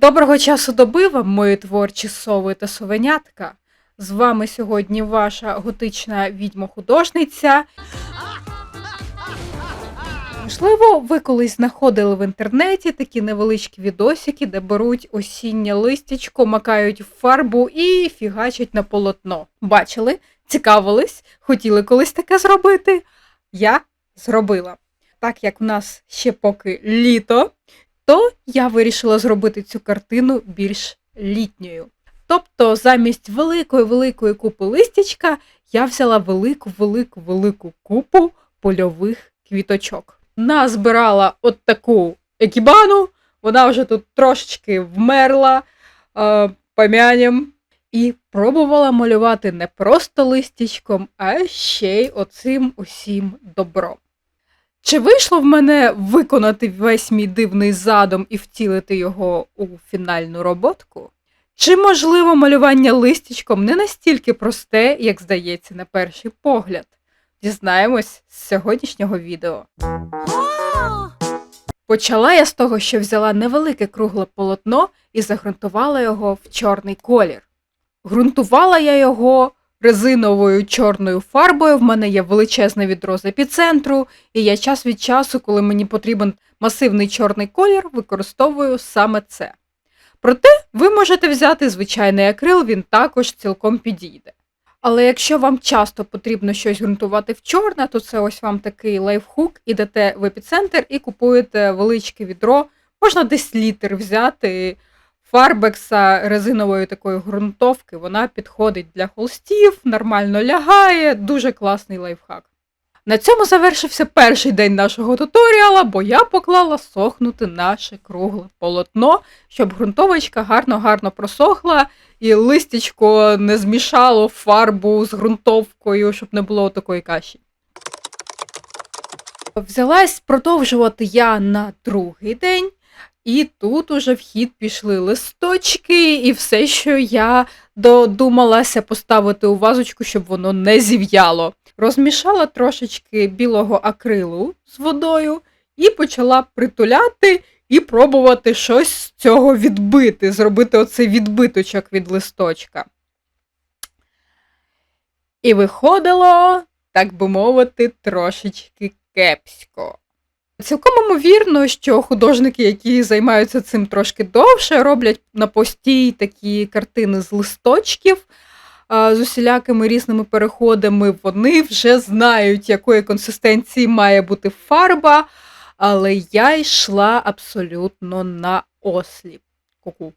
Доброго часу доби вам, мої творчі сови та совенятка. З вами сьогодні ваша готична відьма-художниця. Можливо, ви колись знаходили в інтернеті такі невеличкі відосики, де беруть осіннє листячко, макають в фарбу і фігачать на полотно. Бачили? Цікавились? Хотіли колись таке зробити? Я зробила. Так як в нас ще поки літо, то я вирішила зробити цю картину більш літньою. Тобто, замість великої великої купи листячка я взяла велику велику велику купу польових квіточок. Назбирала от таку екібану, вона вже тут трошечки вмерла е, помянем, і пробувала малювати не просто листячком, а ще й оцим усім добром. Чи вийшло в мене виконати весь мій дивний задум і втілити його у фінальну роботку? Чи можливо малювання листячком не настільки просте, як здається на перший погляд? Дізнаємось з сьогоднішнього відео. Почала я з того, що взяла невелике кругле полотно і загрунтувала його в чорний колір. Грунтувала я його резиновою чорною фарбою. В мене є величезне відро з епіцентру, і я час від часу, коли мені потрібен масивний чорний колір, використовую саме це. Проте ви можете взяти звичайний акрил, він також цілком підійде. Але якщо вам часто потрібно щось ґрунтувати в чорне, то це ось вам такий лайфхук, ідете в епіцентр і купуєте величке відро, можна десь літр взяти фарбекса резинової такої ґрунтовки, вона підходить для холстів, нормально лягає, дуже класний лайфхак. На цьому завершився перший день нашого туторіала, бо я поклала сохнути наше кругле полотно, щоб ґрунтовочка гарно-гарно просохла і листячко не змішало фарбу з ґрунтовкою, щоб не було такої каші. Взялась продовжувати я на другий день. І тут уже в хід пішли листочки, і все, що я додумалася поставити у вазочку, щоб воно не зів'яло. Розмішала трошечки білого акрилу з водою і почала притуляти і пробувати щось з цього відбити, зробити оцей відбиточок від листочка. І виходило, так би мовити, трошечки кепсько. Цілком ймовірно, що художники, які займаються цим трошки довше, роблять на постій такі картини з листочків з усілякими різними переходами. Вони вже знають, якої консистенції має бути фарба, але я йшла абсолютно на осліп. Ку-ку.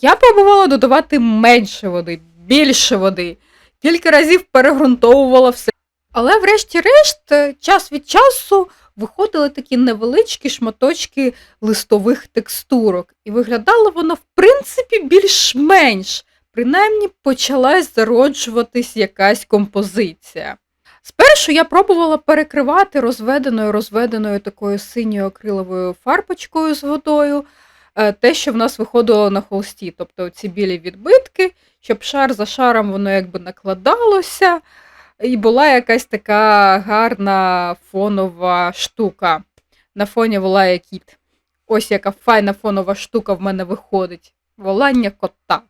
Я пробувала додавати менше води, більше води, кілька разів перегрунтовувала все. Але, врешті-решт, час від часу виходили такі невеличкі шматочки листових текстурок, і виглядало воно, в принципі, більш-менш. Принаймні почалась зароджуватись якась композиція. Спершу я пробувала перекривати розведеною розведеною такою синьою акриловою фарбочкою з водою, е, те, що в нас виходило на холсті, тобто ці білі відбитки, щоб шар за шаром воно якби накладалося. І була якась така гарна фонова штука. На фоні волає кіт. Ось яка файна фонова штука в мене виходить. Волання кота.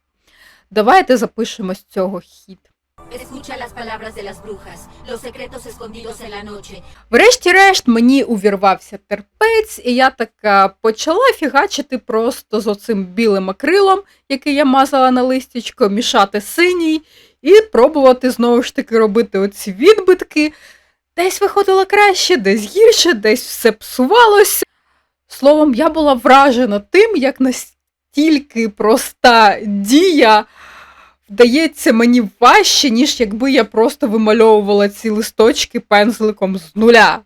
Давайте запишемо з цього хід. Escucha las palabras de las brujas, los secretos escondidos en la noche. Врешті-решт мені увірвався терпець, і я така почала фігачити просто з оцим білим акрилом, який я мазала на листячко, мішати синій і пробувати знову ж таки робити оці відбитки. Десь виходило краще, десь гірше, десь все псувалося. Словом, я була вражена тим, як настільки проста дія вдається мені важче, ніж якби я просто вимальовувала ці листочки пензликом з нуля.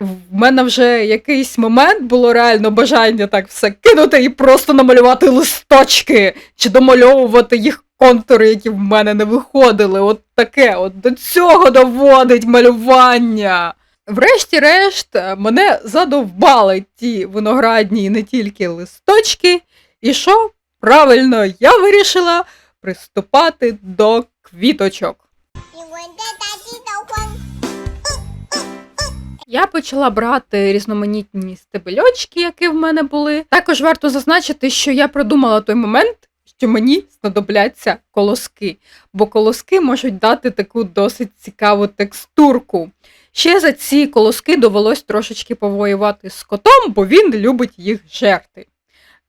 В мене вже якийсь момент було реально бажання так все кинути і просто намалювати листочки, чи домальовувати їх контури, які в мене не виходили. От таке, от до цього доводить малювання. Врешті-решт, мене задовбали ті виноградні і не тільки листочки. І що? Правильно, я вирішила приступати до квіточок. Я почала брати різноманітні стебельочки, які в мене були. Також варто зазначити, що я продумала той момент, що мені знадобляться колоски, бо колоски можуть дати таку досить цікаву текстурку. Ще за ці колоски довелось трошечки повоювати з котом, бо він любить їх жерти.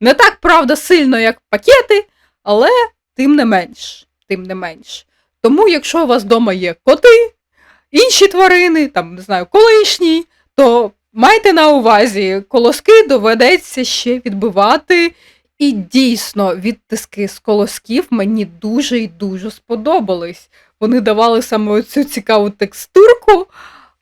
Не так правда сильно, як пакети, але тим не менш. Тим не менш. Тому, якщо у вас вдома є коти, інші тварини, там, не знаю, колишні, то майте на увазі, колоски доведеться ще відбивати. І дійсно, відтиски з колосків мені дуже і дуже сподобались. Вони давали саме цю цікаву текстурку,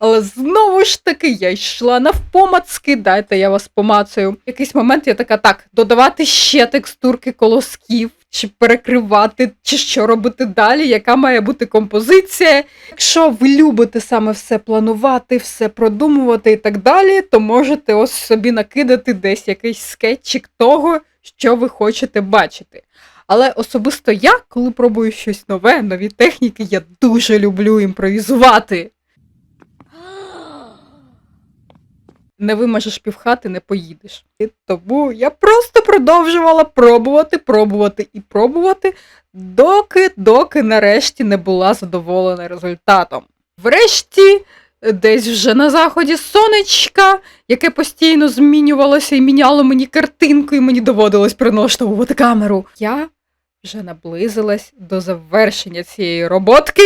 але знову ж таки я йшла навпомацки, дайте я вас помацаю. В якийсь момент я така, так, додавати ще текстурки колосків, чи перекривати, чи що робити далі, яка має бути композиція. Якщо ви любите саме все планувати, все продумувати і так далі, то можете ось собі накидати десь якийсь скетчик того, що ви хочете бачити. Але особисто я, коли пробую щось нове, нові техніки, я дуже люблю імпровізувати. Не вимажеш півхати, не поїдеш. І тому я просто продовжувала пробувати, пробувати і пробувати, доки, доки нарешті не була задоволена результатом. Врешті, десь вже на заході сонечка, яке постійно змінювалося і міняло мені картинку, і мені доводилось приноштовувати камеру. Я вже наблизилась до завершення цієї роботки.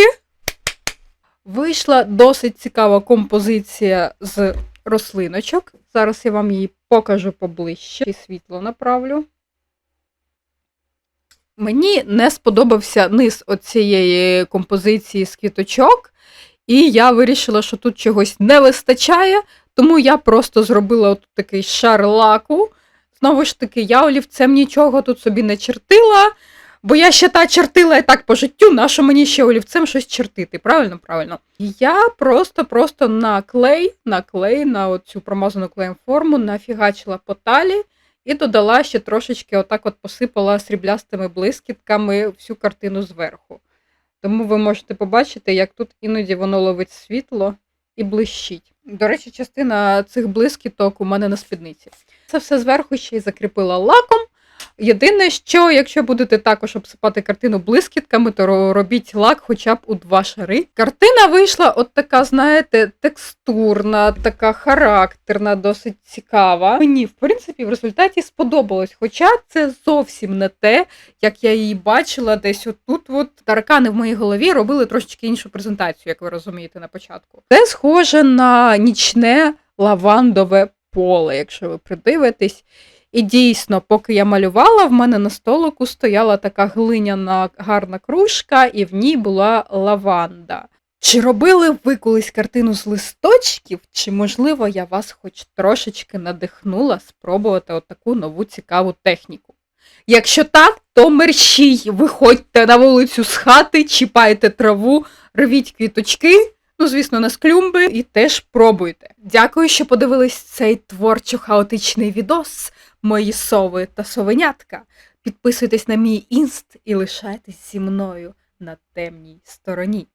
Вийшла досить цікава композиція з рослиночок. Зараз я вам її покажу поближче і світло направлю. Мені не сподобався низ оцієї композиції з квіточок, і я вирішила, що тут чогось не вистачає, тому я просто зробила от такий шар лаку. Знову ж таки, я олівцем нічого тут собі не чертила, бо я ще та чертила і так по життю, нащо мені ще олівцем щось чертити? Правильно, правильно. Я просто-просто на клей, на клей, на оцю промазану клеєм форму нафігачила по талі і додала ще трошечки, отак от посипала сріблястими блискітками всю картину зверху. Тому ви можете побачити, як тут іноді воно ловить світло і блищить. До речі, частина цих блискіток у мене на спідниці. Це все зверху ще й закріпила лаком. Єдине, що якщо будете також обсипати картину блискітками, то робіть лак хоча б у два шари. Картина вийшла от така, знаєте, текстурна, така характерна, досить цікава. Мені, в принципі, в результаті сподобалось. Хоча це зовсім не те, як я її бачила десь отут. От таракани в моїй голові робили трошечки іншу презентацію, як ви розумієте на початку. Це схоже на нічне лавандове поле, якщо ви придивитесь. І дійсно, поки я малювала, в мене на столику стояла така глиняна гарна кружка, і в ній була лаванда. Чи робили ви колись картину з листочків, чи, можливо, я вас хоч трошечки надихнула спробувати отаку нову цікаву техніку? Якщо так, то мерщій, виходьте на вулицю з хати, чіпайте траву, рвіть квіточки, ну, звісно, не з клюмби, і теж пробуйте. Дякую, що подивились цей творчо-хаотичний відос, мої сови та совенятка. Підписуйтесь на мій інст і лишайтесь зі мною на темній стороні.